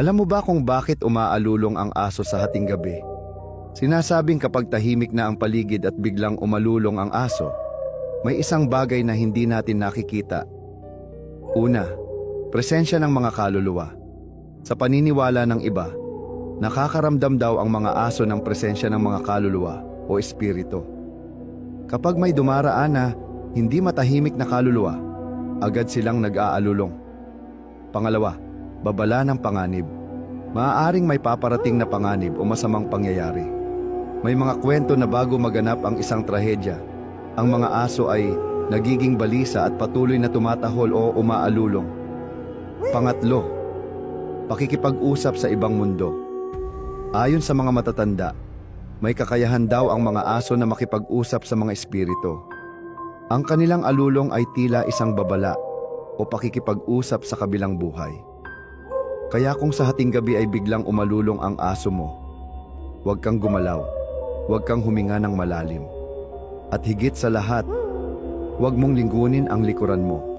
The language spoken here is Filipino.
Alam mo ba kung bakit umaalulong ang aso sa hating gabi? Sinasabing kapag tahimik na ang paligid at biglang umalulong ang aso, may isang bagay na hindi natin nakikita. Una, presensya ng mga kaluluwa. Sa paniniwala ng iba, nakakaramdam daw ang mga aso ng presensya ng mga kaluluwa o espiritu. Kapag may dumaraan na hindi matahimik na kaluluwa, agad silang nag-aalulong. Pangalawa, babala ng panganib. Maaaring may paparating na panganib o masamang pangyayari. May mga kwento na bago maganap ang isang trahedya, ang mga aso ay nagiging balisa at patuloy na tumatahol o umaalulong. Pangatlo, pakikipag-usap sa ibang mundo. Ayon sa mga matatanda, may kakayahan daw ang mga aso na makipag-usap sa mga espiritu. Ang kanilang alulong ay tila isang babala o pakikipag-usap sa kabilang buhay. Kaya kung sa hating gabi ay biglang umalulong ang aso mo, huwag kang gumalaw, huwag kang huminga ng malalim. At higit sa lahat, huwag mong linggunin ang likuran mo.